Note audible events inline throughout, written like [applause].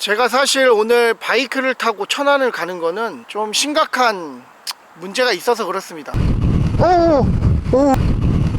제가 사실 오늘 바이크를 타고 천안을 가는 거는 좀 심각한 문제가 있어서 그렇습니다. 오, 오,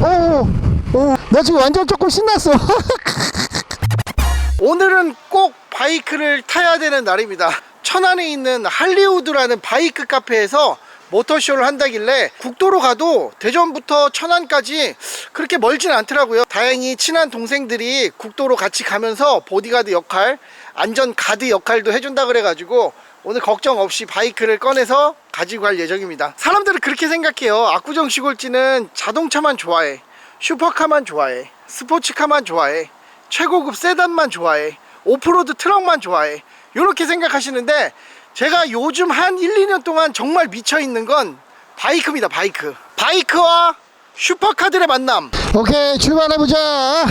오, 오. 나 지금 완전 조금 신났어. [laughs] 오늘은 꼭 바이크를 타야 되는 날입니다. 천안에 있는 할리우드라는 바이크 카페에서 모터쇼를 한다길래 국도로 가도 대전부터 천안까지 그렇게 멀진 않더라고요. 다행히 친한 동생들이 국도로 같이 가면서 보디가드 역할, 안전 가드 역할도 해준다 그래가지고 오늘 걱정 없이 바이크를 꺼내서 가지고 갈 예정입니다. 사람들은 그렇게 생각해요. 압구정 시골지는 자동차만 좋아해. 슈퍼카만 좋아해. 스포츠카만 좋아해. 최고급 세단만 좋아해. 오프로드 트럭만 좋아해. 이렇게 생각하시는데 제가 요즘 한 1, 2년 동안 정말 미쳐 있는 건 바이크입니다. 바이크. 바이크와 슈퍼카들의 만남. 오케이, 출발해보자.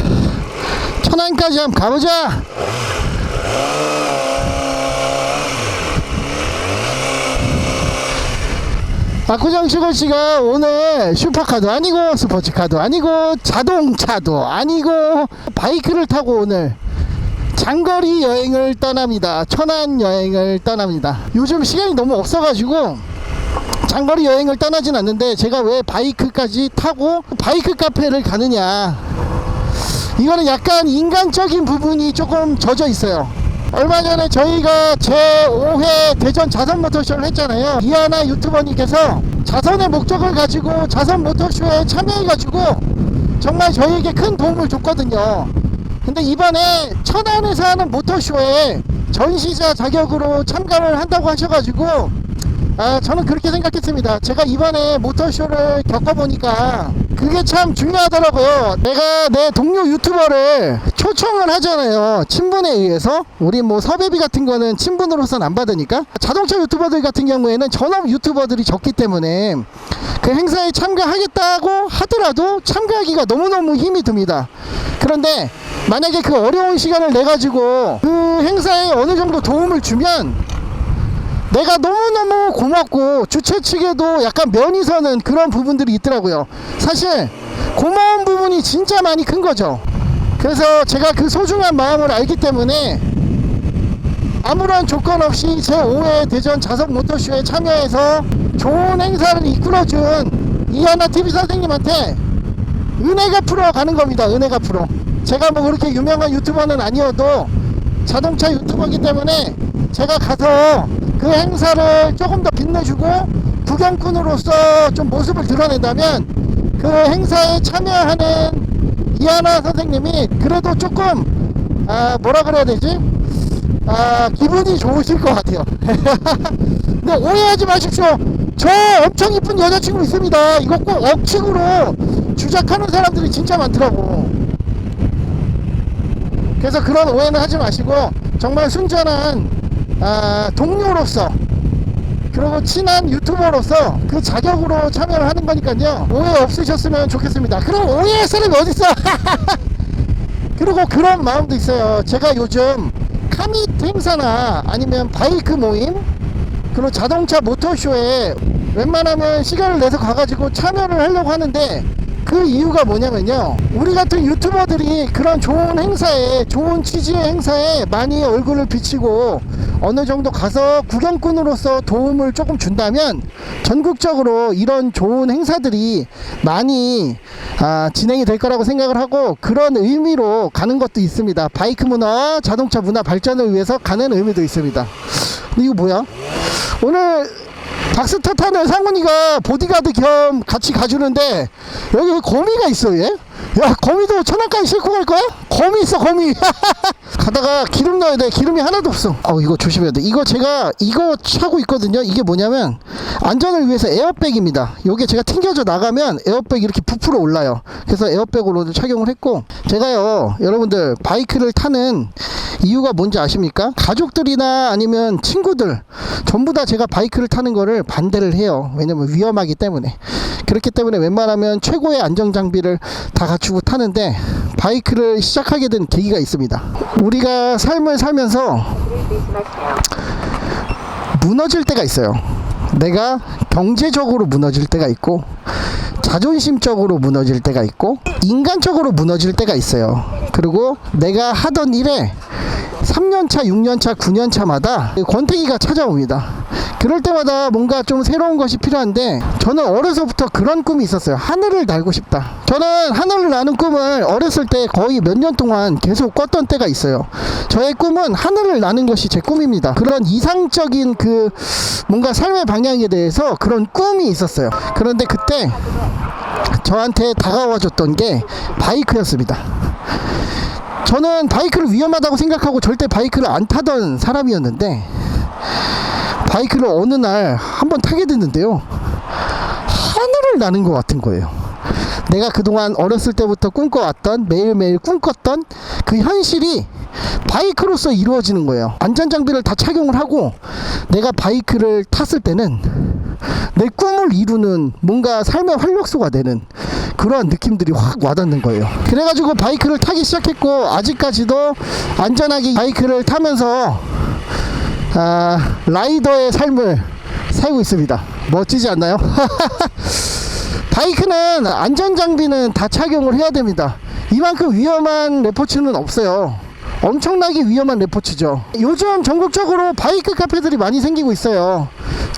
천안까지 한번 가보자. 압구정 시골씨가 오늘 슈퍼카도 아니고 스포츠카도 아니고 자동차도 아니고 바이크를 타고 오늘 장거리 여행을 떠납니다. 천안 여행을 떠납니다. 요즘 시간이 너무 없어가지고 장거리 여행을 떠나진 않는데 제가 왜 바이크까지 타고 바이크 카페를 가느냐 이거는 약간 인간적인 부분이 조금 젖어 있어요 얼마 전에 저희가 제5회 대전 자선 모터쇼를 했잖아요 이하나 유튜버님께서 자선의 목적을 가지고 자선 모터쇼에 참여해가지고 정말 저희에게 큰 도움을 줬거든요 근데 이번에 천안에서 하는 모터쇼에 전시자 자격으로 참가를 한다고 하셔가지고 아, 저는 그렇게 생각했습니다. 제가 이번에 모터쇼를 겪어보니까 그게 참 중요하더라고요. 내가 내 동료 유튜버를 초청을 하잖아요. 친분에 의해서. 우리 뭐 섭외비 같은 거는 친분으로서는 안 받으니까. 자동차 유튜버들 같은 경우에는 전업 유튜버들이 적기 때문에 그 행사에 참가하겠다고 하더라도 참가하기가 너무너무 힘이 듭니다. 그런데 만약에 그 어려운 시간을 내 가지고 그 행사에 어느 정도 도움을 주면 내가 너무너무 고맙고 주최 측에도 약간 면이 서는 그런 부분들이 있더라고요. 사실 고마운 부분이 진짜 많이 큰 거죠. 그래서 제가 그 소중한 마음을 알기 때문에 아무런 조건 없이 제5회 대전 자석 모터쇼에 참여해서 좋은 행사를 이끌어준 이하나 TV 선생님한테 은혜 가 풀어 가는 겁니다. 은혜 가 풀어. 제가 뭐 그렇게 유명한 유튜버는 아니어도 자동차 유튜버이기 때문에 제가 가서 그 행사를 조금 더 빛내주고 구경꾼으로서 좀 모습을 드러낸다면 그 행사에 참여하는 이하나 선생님이 그래도 조금 아 뭐라 그래야 되지? 아 기분이 좋으실 것 같아요. [laughs] 근데 오해하지 마십시오. 저 엄청 이쁜 여자친구 있습니다. 이거 꼭 억측으로 주작하는 사람들이 진짜 많더라고. 그래서 그런 오해는 하지 마시고 정말 순전한 아, 동료로서 그리고 친한 유튜버로서 그 자격으로 참여를 하는 거니까요. 오해 없으셨으면 좋겠습니다. 그럼 오해할 사람이 어딨어? [laughs] 그리고 그런 마음도 있어요. 제가 요즘 카미트 행사나 아니면 바이크 모임 그리고 자동차 모터쇼에 웬만하면 시간을 내서 가가지고 참여를 하려고 하는데 그 이유가 뭐냐면요. 우리 같은 유튜버들이 그런 좋은 행사에 좋은 취지의 행사에 많이 얼굴을 비치고 어느 정도 가서 구경꾼으로서 도움을 조금 준다면 전국적으로 이런 좋은 행사들이 많이 아, 진행이 될 거라고 생각을 하고 그런 의미로 가는 것도 있습니다. 바이크 문화 자동차 문화 발전을 위해서 가는 의미도 있습니다. 이거 뭐야? 오늘 닥스터 타는 상훈이가 보디가드 겸 같이 가주는데 여기 왜 거미가 있어 얘? 야 거미도 천안까지 싣고 갈 거야? 거미 있어 거미. [laughs] 가다가 기름 넣어야 돼. 기름이 하나도 없어. 어 이거 조심해야 돼. 이거 제가 이거 차고 있거든요. 이게 뭐냐면 안전을 위해서 에어백입니다. 요게 제가 튕겨져 나가면 에어백이 이렇게 부풀어 올라요. 그래서 에어백으로 착용을 했고 제가요 여러분들 바이크를 타는 이유가 뭔지 아십니까? 가족들이나 아니면 친구들 전부 다 제가 바이크를 타는 거를 반대를 해요. 왜냐면 위험하기 때문에. 그렇기 때문에 웬만하면 최고의 안전 장비를 다 갖추고 타는데 바이크를 시작하게 된 계기가 있습니다. 우리가 삶을 살면서 무너질 때가 있어요. 내가 경제적으로 무너질 때가 있고 자존심적으로 무너질 때가 있고 인간적으로 무너질 때가 있어요. 그리고 내가 하던 일에 3년차, 6년차, 9년차마다 권태기가 찾아옵니다. 그럴 때마다 뭔가 좀 새로운 것이 필요한데 저는 어려서부터 그런 꿈이 있었어요. 하늘을 날고 싶다. 저는 하늘을 나는 꿈을 어렸을 때 거의 몇 년 동안 계속 꿨던 때가 있어요. 저의 꿈은 하늘을 나는 것이 제 꿈입니다. 그런 이상적인 그 뭔가 삶의 방향에 대해서 그런 꿈이 있었어요. 그런데 그때 저한테 다가와 줬던 게 바이크였습니다. 저는 바이크를 위험하다고 생각하고 절대 바이크를 안 타던 사람이었는데 바이크를 어느 날 한번 타게 됐는데요. 하늘을 나는 것 같은 거예요. 내가 그동안 어렸을 때부터 꿈꿔왔던 매일매일 꿈꿨던 그 현실이 바이크로서 이루어지는 거예요. 안전장비를 다 착용을 하고 내가 바이크를 탔을 때는 내 꿈을 이루는 뭔가 삶의 활력소가 되는 그러한 느낌들이 확 와닿는 거예요. 그래가지고 바이크를 타기 시작했고 아직까지도 안전하게 바이크를 타면서 아, 라이더의 삶을 살고 있습니다. 멋지지 않나요? [laughs] 바이크는 안전 장비는 다 착용을 해야 됩니다. 이만큼 위험한 레포츠는 없어요. 엄청나게 위험한 레포츠죠. 요즘 전국적으로 바이크 카페들이 많이 생기고 있어요.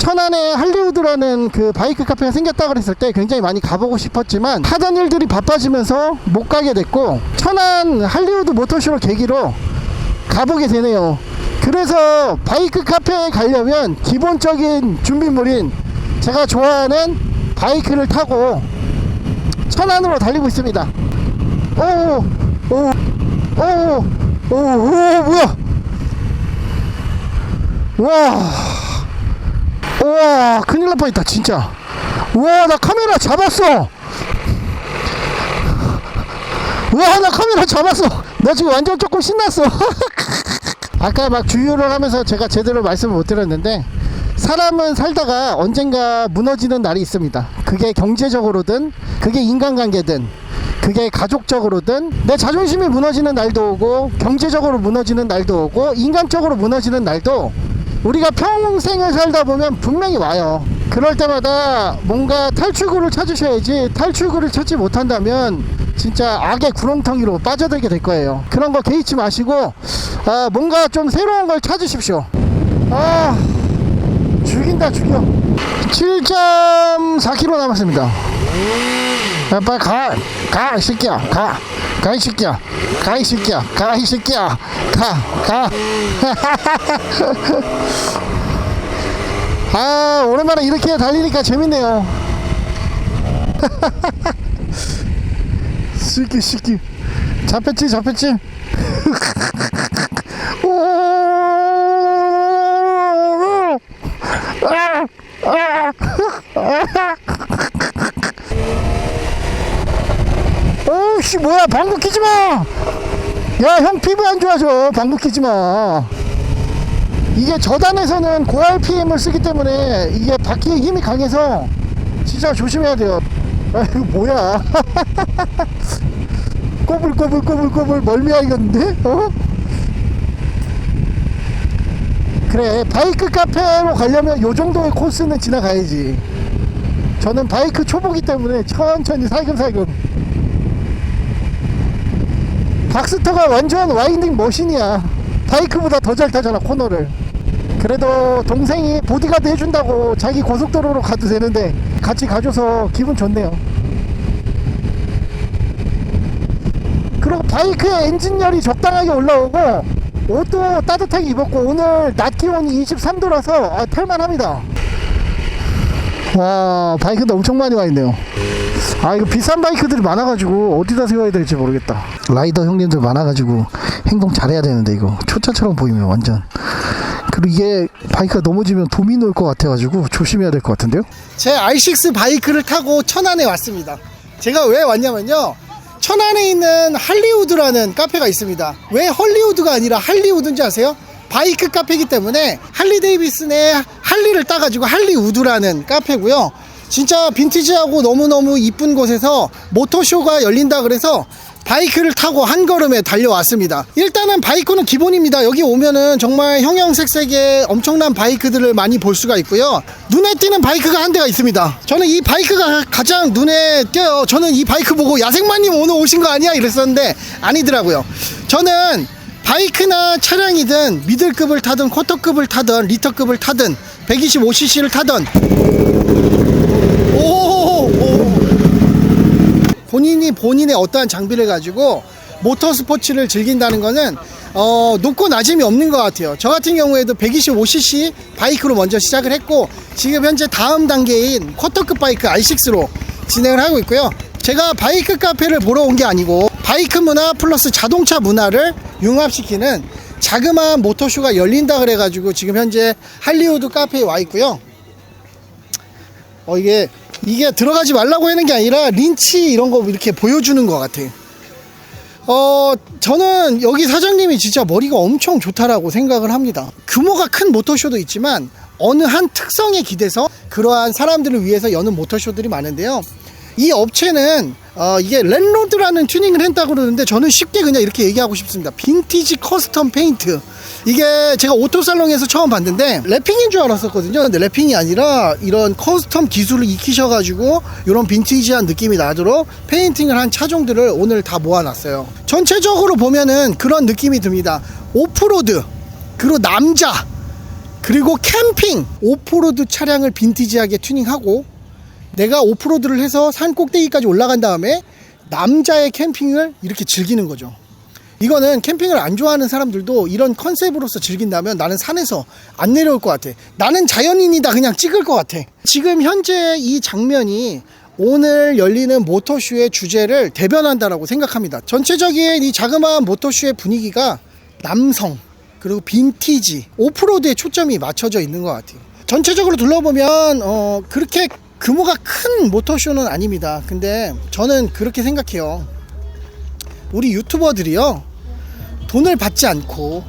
천안에 할리우드라는 그 바이크 카페가 생겼다 그랬을 때 굉장히 많이 가보고 싶었지만 하던 일들이 바빠지면서 못 가게 됐고 천안 할리우드 모터쇼를 계기로 가보게 되네요. 그래서 바이크 카페에 가려면 기본적인 준비물인 제가 좋아하는 바이크를 타고 천안으로 달리고 있습니다. 오, 오, 오, 오, 오, 뭐야? 와, 와, 큰일 날 뻔했다, 진짜. 와, 나 카메라 잡았어. 와, 나 카메라 잡았어. 나 지금 완전 조금 신났어. [laughs] 아까 막 주유를 하면서 제가 제대로 말씀을 못 드렸는데 사람은 살다가 언젠가 무너지는 날이 있습니다. 그게 경제적으로든 그게 인간관계든 그게 가족적으로든 내 자존심이 무너지는 날도 오고 경제적으로 무너지는 날도 오고 인간적으로 무너지는 날도 우리가 평생을 살다 보면 분명히 와요. 그럴 때마다 뭔가 탈출구를 찾으셔야지 탈출구를 찾지 못한다면 진짜 악의 구렁텅이로 빠져들게 될 거예요. 그런 거 개의치 마시고 아, 뭔가 좀 새로운 걸 찾으십시오. 아 죽인다 죽여. 7.4km 남았습니다. 야, 빨리 가, 가, 이 새끼야, 가, 가, 이 새끼야, 가, 이 새끼야, 가, 이 새끼야, 가, 가. [laughs] 아, 오랜만에 이렇게 달리니까 재밌네요. [laughs] 새끼, 새끼. 잡혔지, 잡혔지? [laughs] 오! 아! 어우씨 뭐야 방구 끼지 마. 야 형 피부 안 좋아져 방구 끼지 마. 이게 저단에서는 고RPM을 쓰기 때문에 이게 바퀴의 힘이 강해서 진짜 조심해야 돼요. 아 이거 뭐야? [laughs] 꼬불꼬불꼬불꼬불 멀미야 이건데? 어? 그래 바이크 카페로 가려면 요 정도의 코스는 지나가야지. 저는 바이크 초보기 때문에 천천히 살금살금 박스터가 완전 와인딩 머신이야. 바이크보다 더 잘 타잖아 코너를. 그래도 동생이 보디가드 해준다고 자기 고속도로로 가도 되는데 같이 가줘서 기분 좋네요. 그리고 바이크의 엔진열이 적당하게 올라오고 옷도 따뜻하게 입었고 오늘 낮 기온이 23도라서 아, 탈만합니다. 와 바이크도 엄청 많이 와 있네요 아 이거 비싼 바이크들이 많아가지고 어디다 세워야 될지 모르겠다 라이더 형님들 많아가지고 행동 잘해야 되는데 이거 초짜처럼 보이면 완전 그리고 이게 바이크가 넘어지면 도미노일 것 같아가지고 조심해야 될 것 같은데요 제 R6 바이크를 타고 천안에 왔습니다. 제가 왜 왔냐면요. 천안에 있는 할리우드라는 카페가 있습니다. 왜 헐리우드가 아니라 할리우드인지 아세요? 바이크 카페이기 때문에 할리 데이비슨의 할리를 따가지고 할리우드라는 카페고요. 진짜 빈티지하고 너무너무 이쁜 곳에서 모터쇼가 열린다 그래서 바이크를 타고 한 걸음에 달려왔습니다. 일단은 바이크는 기본입니다. 여기 오면은 정말 형형색색의 엄청난 바이크들을 많이 볼 수가 있고요. 눈에 띄는 바이크가 한 대가 있습니다. 저는 이 바이크가 가장 눈에 띄어요. 저는 이 바이크 보고 야생마님 오늘 오신 거 아니야? 이랬었는데 아니더라고요. 저는 바이크나 차량이든 미들급을 타든 쿼터급을 타든 리터급을 타든 125cc를 타든 본인이 본인의 어떠한 장비를 가지고 모터 스포츠를 즐긴다는 거는 어, 높고 낮음이 없는 것 같아요. 저 같은 경우에도 125cc 바이크로 먼저 시작을 했고 지금 현재 다음 단계인 쿼터급 바이크 R6로 진행을 하고 있고요. 제가 바이크 카페를 보러 온 게 아니고 바이크 문화 플러스 자동차 문화를 융합시키는 자그마한 모터쇼가 열린다 그래가지고 지금 현재 할리우드 카페에 와 있고요. 어 이게 이게 들어가지 말라고 하는 게 아니라 린치 이런 거 이렇게 보여주는 것 같아. 어 저는 여기 사장님이 진짜 머리가 엄청 좋다라고 생각을 합니다. 규모가 큰 모터쇼도 있지만 어느 한 특성에 기대서 그러한 사람들을 위해서 여는 모터쇼들이 많은데요. 이 업체는 어, 이게 랜로드라는 튜닝을 했다고 그러는데 저는 쉽게 그냥 이렇게 얘기하고 싶습니다. 빈티지 커스텀 페인트. 이게 제가 오토살롱에서 처음 봤는데 랩핑인 줄 알았었거든요. 근데 랩핑이 아니라 이런 커스텀 기술을 익히셔가지고 이런 빈티지한 느낌이 나도록 페인팅을 한 차종들을 오늘 다 모아놨어요. 전체적으로 보면은 그런 느낌이 듭니다. 오프로드 그리고 남자 그리고 캠핑 오프로드 차량을 빈티지하게 튜닝하고 내가 오프로드를 해서 산 꼭대기까지 올라간 다음에 남자의 캠핑을 이렇게 즐기는 거죠. 이거는 캠핑을 안 좋아하는 사람들도 이런 컨셉으로서 즐긴다면 나는 산에서 안 내려올 것 같아. 나는 자연인이다 그냥 찍을 것 같아. 지금 현재 이 장면이 오늘 열리는 모터쇼의 주제를 대변한다라고 생각합니다. 전체적인 이 자그마한 모터쇼의 분위기가 남성 그리고 빈티지 오프로드에 초점이 맞춰져 있는 것 같아요. 전체적으로 둘러보면 어 그렇게 규모가 큰 모터쇼는 아닙니다. 근데 저는 그렇게 생각해요. 우리 유튜버들이요. 돈을 받지 않고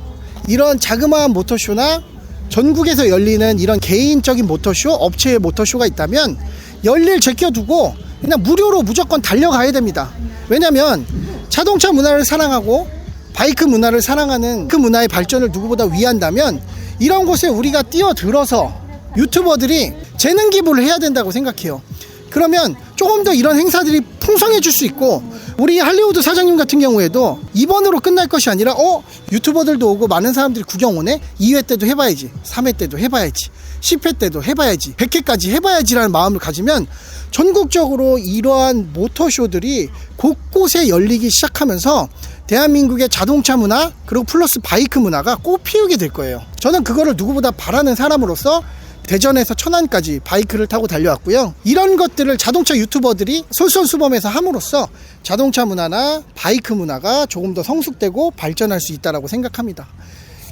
이런 자그마한 모터쇼나 전국에서 열리는 이런 개인적인 모터쇼, 업체의 모터쇼가 있다면 열일 제껴두고 그냥 무료로 무조건 달려가야 됩니다. 왜냐면 자동차 문화를 사랑하고 바이크 문화를 사랑하는 그 문화의 발전을 누구보다 위한다면 이런 곳에 우리가 뛰어들어서 유튜버들이 재능 기부를 해야 된다고 생각해요. 그러면 조금 더 이런 행사들이 풍성해질 수 있고 우리 할리우드 사장님 같은 경우에도 이번으로 끝날 것이 아니라 어? 유튜버들도 오고 많은 사람들이 구경 오네? 2회 때도 해봐야지 3회 때도 해봐야지 10회 때도 해봐야지 100회까지 해봐야지라는 마음을 가지면 전국적으로 이러한 모터쇼들이 곳곳에 열리기 시작하면서 대한민국의 자동차 문화 그리고 플러스 바이크 문화가 꽃피우게 될 거예요. 저는 그거를 누구보다 바라는 사람으로서 대전에서 천안까지 바이크를 타고 달려왔고요. 이런 것들을 자동차 유튜버들이 솔선수범해서 함으로써 자동차 문화나 바이크 문화가 조금 더 성숙되고 발전할 수 있다고 생각합니다.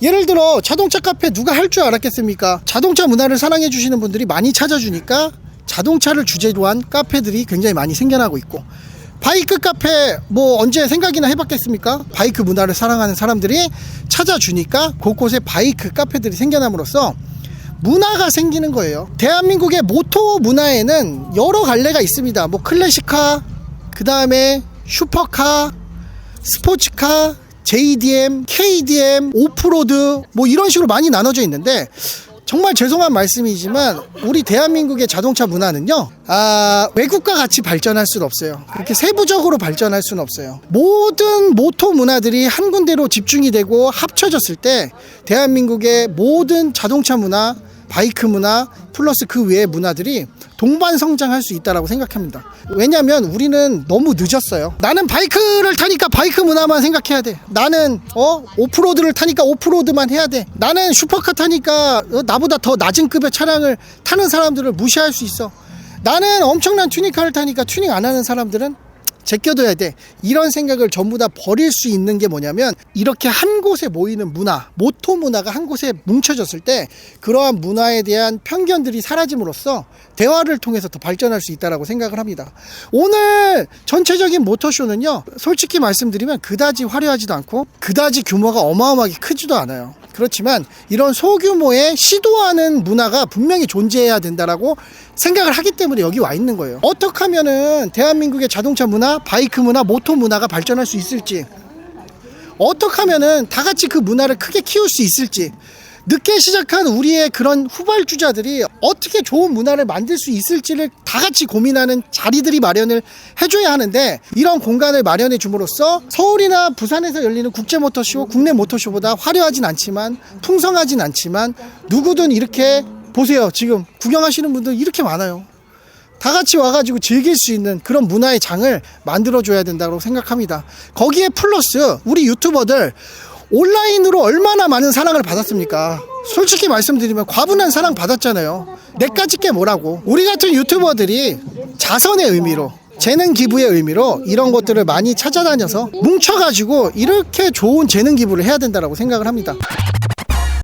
예를 들어 자동차 카페 누가 할 줄 알았겠습니까? 자동차 문화를 사랑해 주시는 분들이 많이 찾아주니까 자동차를 주제로 한 카페들이 굉장히 많이 생겨나고 있고 바이크 카페 뭐 언제 생각이나 해봤겠습니까? 바이크 문화를 사랑하는 사람들이 찾아주니까 곳곳에 바이크 카페들이 생겨남으로써 문화가 생기는 거예요. 대한민국의 모토 문화에는 여러 갈래가 있습니다. 뭐 클래식카, 그 다음에 슈퍼카, 스포츠카, JDM, KDM, 오프로드 뭐 이런 식으로 많이 나눠져 있는데 정말 죄송한 말씀이지만 우리 대한민국의 자동차 문화는요 아, 외국과 같이 발전할 수는 없어요 그렇게 세부적으로 발전할 수는 없어요 모든 모토 문화들이 한 군데로 집중이 되고 합쳐졌을 때 대한민국의 모든 자동차 문화 바이크 문화 플러스 그 외의 문화들이 동반 성장할 수 있다라고 생각합니다. 왜냐하면 우리는 너무 늦었어요. 나는 바이크를 타니까 바이크 문화만 생각해야 돼. 나는 어 오프로드를 타니까 오프로드만 해야 돼. 나는 슈퍼카 타니까 어, 나보다 더 낮은 급의 차량을 타는 사람들을 무시할 수 있어. 나는 엄청난 튜닝카를 타니까 튜닝 안 하는 사람들은 제껴둬야 돼. 이런 생각을 전부 다 버릴 수 있는 게 뭐냐면 이렇게 한 곳에 모이는 문화, 모토 문화가 한 곳에 뭉쳐졌을 때 그러한 문화에 대한 편견들이 사라짐으로써 대화를 통해서 더 발전할 수 있다라고 생각을 합니다. 오늘 전체적인 모터쇼는요, 솔직히 말씀드리면 그다지 화려하지도 않고 그다지 규모가 어마어마하게 크지도 않아요. 그렇지만 이런 소규모의 시도하는 문화가 분명히 존재해야 된다라고 생각을 하기 때문에 여기 와 있는 거예요. 어떻게 하면은 대한민국의 자동차 문화, 바이크 문화, 모토 문화가 발전할 수 있을지, 어떻게 하면은 다 같이 그 문화를 크게 키울 수 있을지, 늦게 시작한 우리의 그런 후발주자들이 어떻게 좋은 문화를 만들 수 있을지를 다 같이 고민하는 자리들이 마련을 해줘야 하는데 이런 공간을 마련해 줌으로써 서울이나 부산에서 열리는 국제 모터쇼, 국내 모터쇼보다 화려하진 않지만 풍성하진 않지만 누구든 이렇게 보세요. 지금 구경하시는 분들 이렇게 많아요. 다 같이 와가지고 즐길 수 있는 그런 문화의 장을 만들어줘야 된다고 생각합니다. 거기에 플러스 우리 유튜버들 온라인으로 얼마나 많은 사랑을 받았습니까? 솔직히 말씀드리면 과분한 사랑 받았잖아요. 내까짓 게 뭐라고. 우리 같은 유튜버들이 자선의 의미로 재능 기부의 의미로 이런 것들을 많이 찾아다녀서 뭉쳐가지고 이렇게 좋은 재능 기부를 해야 된다고 생각을 합니다.